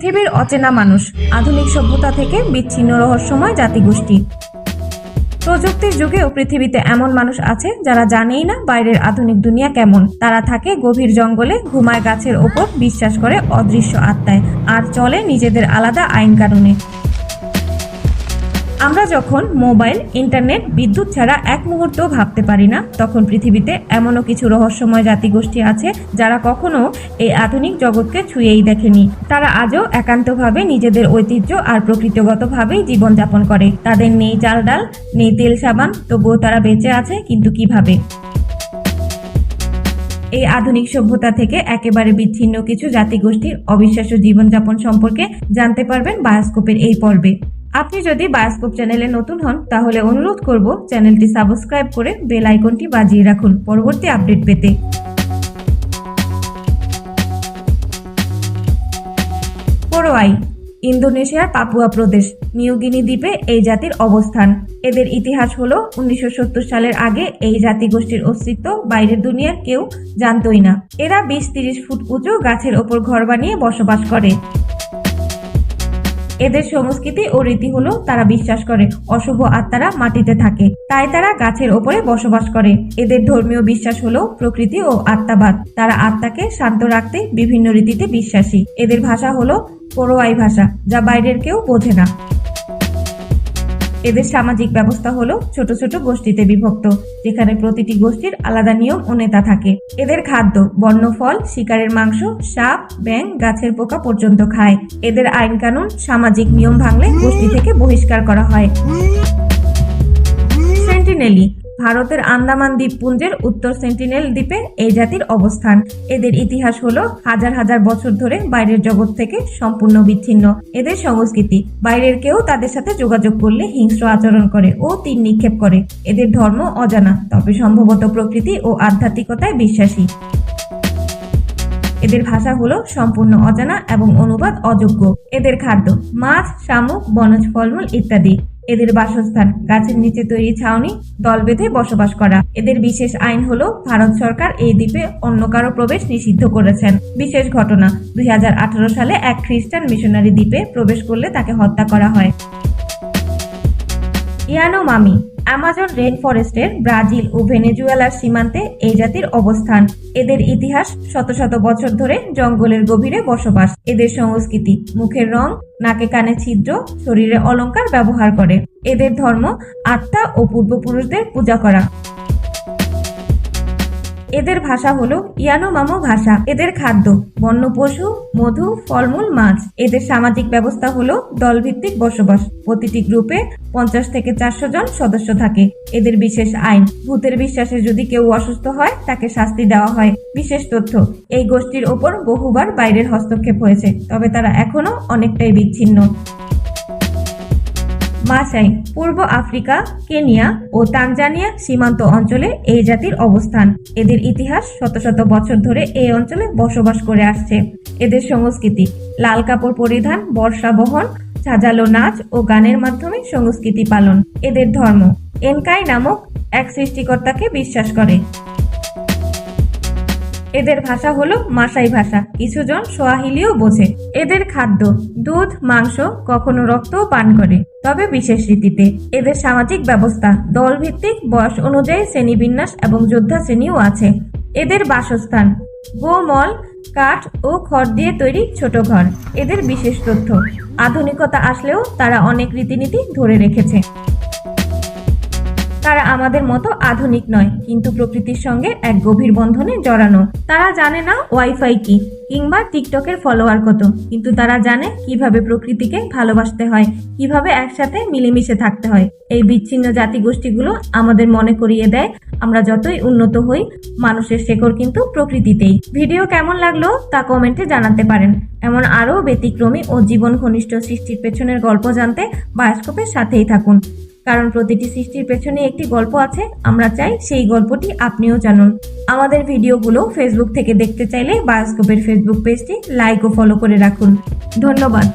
পৃথিবীর অচেনা মানুষ, আধুনিক সভ্যতা থেকে বিচ্ছিন্ন রহস্যময় জাতিগোষ্ঠী। প্রযুক্তির যুগেও পৃথিবীতে এমন মানুষ আছে যারা জানেই না বাইরের আধুনিক দুনিয়া কেমন। তারা থাকে গভীর জঙ্গলে, ঘুমায় গাছের ওপর, বিশ্বাস করে অদৃশ্য আত্মায়, আর চলে নিজেদের আলাদা আইন কানুনে আমরা যখন মোবাইল, ইন্টারনেট, বিদ্যুৎ ছাড়া এক মুহূর্তও ভাবতে পারি না, তখন পৃথিবীতে এমনও কিছু রহস্যময় জাতিগোষ্ঠী আছে যারা কখনো এই আধুনিক জগৎকে ছুঁয়েই দেখেনি। তারা আজও একান্তভাবে নিজেদের ঐতিহ্য আর প্রকৃতিগতভাবেই জীবনযাপন করে। তাদের নেই চাল ডাল, নেই তেল সাবান, তবুও তারা বেঁচে আছে, কিন্তু কীভাবে? এই আধুনিক সভ্যতা থেকে একেবারে বিচ্ছিন্ন কিছু জাতিগোষ্ঠীর অবিশ্বাস্য জীবনযাপন সম্পর্কে জানতে পারবেন বায়োস্কোপের এই পর্বে। আপনি যদি বায়োস্কোপ চ্যানেলে নতুন হন, তাহলে অনুরোধ করব চ্যানেলটি সাবস্ক্রাইব করে বেল আইকনটি বাজিয়ে রাখুন পরবর্তী আপডেট পেতে। পোরোয়াই ইন্দোনেশিয়ার পাপুয়া প্রদেশ নিউগিনি দ্বীপে এই জাতির অবস্থান। এদের ইতিহাস হলো উনিশশো সালের আগে এই জাতিগোষ্ঠীর অস্তিত্ব বাইরের দুনিয়ার কেউ জানতই না। এরা বিশ তিরিশ ফুট উঁচু গাছের ওপর ঘর বানিয়ে বসবাস করে। এদের সংস্কৃতি ও রীতি হলো তারা বিশ্বাস করে, অশুভ আত্মারা মাটিতে থাকে। তাই তারা গাছের ওপরে বসবাস করে। এদের ধর্মীয় বিশ্বাস হলো প্রকৃতি ও আত্মাবাদ। তারা আত্মাকে শান্ত রাখতে বিভিন্ন রীতিতে বিশ্বাসী। এদের ভাষা হলো পোড়োয়াই ভাষা, যা বাইরের কেউ বোঝে না। এদের সামাজিক ব্যবস্থা হলো ছোট ছোট গোষ্ঠীতে বিভক্ত, যেখানে প্রতিটি গোষ্ঠীর আলাদা নিয়ম ও নেতা থাকে। এদের খাদ্য, বন্য ফল, শিকারের মাংস, সাপ ব্যাং গাছের পোকা পর্যন্ত খায়। এদের আইন কানুন, সামাজিক নিয়ম ভাঙলে গোষ্ঠী থেকে বহিষ্কার করা হয়। সেন্টিনেলি ভারতের আন্দামান দ্বীপপুঞ্জের উত্তর সেন্টিনেল দ্বীপে এই জাতির অবস্থান। এদের ইতিহাস হলো হাজার হাজার বছর ধরে বাইরের জগৎ থেকে সম্পূর্ণ বিচ্ছিন্ন। এদের সংস্কৃতি, বাইরের কেউ তাদের সাথে যোগাযোগ করলে হিংস্র আচরণ করে ও তীর নিক্ষেপ করে। এদের ধর্ম অজানা, তবে সম্ভবত প্রকৃতি ও আধ্যাত্মিকতায় বিশ্বাসী। এদের ভাষা হলো সম্পূর্ণ অজানা এবং অনুবাদ অযোগ্য। এদের খাদ্য, মাছ, শামুক, বনজ, ফলমূল ইত্যাদি। এদের বাসস্থান, গাছের নিচে তৈরি ছাউনি, দল বেঁধে বসবাস করা। এদের বিশেষ আইন হলো, ভারত সরকার এই দ্বীপে অন্য কারও প্রবেশ নিষিদ্ধ করেছেন। বিশেষ ঘটনা, দুই হাজার আঠারো সালে এক খ্রিস্টান মিশনারি দ্বীপে প্রবেশ করলে তাকে হত্যা করা হয়। ইয়ানো মামি অ্যামাজন রেন ফরেস্টের ব্রাজিল ও ভেনেজুয়েলার সীমান্তে এই জাতির অবস্থান। এদের ইতিহাস শত শত বছর ধরে জঙ্গলের গভীরে বসবাস। এদের সংস্কৃতি, মুখের রং, নাকে কানে ছিদ্র, শরীরে অলঙ্কার ব্যবহার করে। এদের ধর্ম আত্মা ও পূর্বপুরুষদের পূজা করা। এদের ভাষা হলো ইয়ানোমামো ভাষা। এদের খাদ্য, বন্য পশু, মধু, ফলমূল, মাছ। এদের সামাজিক ব্যবস্থা হলো দলভিত্তিক বসবাস। প্রতিটি গ্রুপে পঞ্চাশ থেকে চারশো জন সদস্য থাকে। এদের বিশেষ আইন, ভূতের বিশ্বাসে যদি কেউ অসুস্থ হয়, তাকে শাস্তি দেওয়া হয়। বিশেষ তথ্য, এই গোষ্ঠীর ওপর বহুবার বাইরের হস্তক্ষেপ হয়েছে, তবে তারা এখনও অনেকটাই বিচ্ছিন্ন। মাসাই, পূর্ব আফ্রিকা, কেনিয়া ও তানজানিয়া সীমান্ত অঞ্চলে এই জাতির অবস্থান। এদের ইতিহাস শত শত বছর ধরে এই অঞ্চলে বসবাস করে আসছে। এদের সংস্কৃতি, লাল কাপড় পরিধান, বর্ষা বহন, সাজালো নাচ ও গানের মাধ্যমে সংস্কৃতি পালন। এদের ধর্ম, এনকাই নামক এক সৃষ্টিকর্তাকে বিশ্বাস করে। এদের ভাষা হলো মাসাই ভাষা। কিছুজন সোয়াহিলিও বোঝে। এদের খাদ্য, দুধ, মাংস কখনো রক্তও পান করে। তবে বিশেষ রীতিতে এদের সামাজিক ব্যবস্থা, দলভিত্তিক বয়স অনুযায়ী শ্রেণীবিন্যাস এবং যোদ্ধা শ্রেণীও আছে। এদের বাসস্থান, গোমল, কাঠ ও খড় দিয়ে তৈরি ছোট ঘর। এদের বিশেষ তথ্য, আধুনিকতা আসলেও তারা অনেক রীতিনীতি ধরে রেখেছে। তারা আমাদের মতো আধুনিক নয়, কিন্তু প্রকৃতির সঙ্গে এক গভীর বন্ধনে জড়ানো। তারা জানে না ওয়াইফাই কি, কিংবা টিকটকের ফলোয়ার কত, কিন্তু তারা জানে কীভাবে প্রকৃতিকে ভালোবাসতে হয়, কীভাবে একসাথে মিলেমিশে থাকতে হয়। এই বিচ্ছিন্ন জাতিগোষ্ঠীগুলো আমাদের মনে করিয়ে দেয়, আমরা যতই উন্নত হই, মানুষের শেকড় কিন্তু প্রকৃতিতেই। ভিডিও কেমন লাগল তা কমেন্টে জানাতে পারেন। এমন আরও ব্যতিক্রমী ও জীবন ঘনিষ্ঠ সৃষ্টির পেছনের গল্প জানতে বায়োস্কোপের সাথেই থাকুন। কারণ প্রতিটি সৃষ্টির পেছনে একটি গল্প আছে, আমরা চাই সেই গল্পটি আপনিও জানুন। আমাদের ভিডিওগুলো ফেসবুক থেকে দেখতে চাইলে বায়োস্কোপের ফেসবুক পেজটি লাইক ও ফলো করে রাখুন। ধন্যবাদ।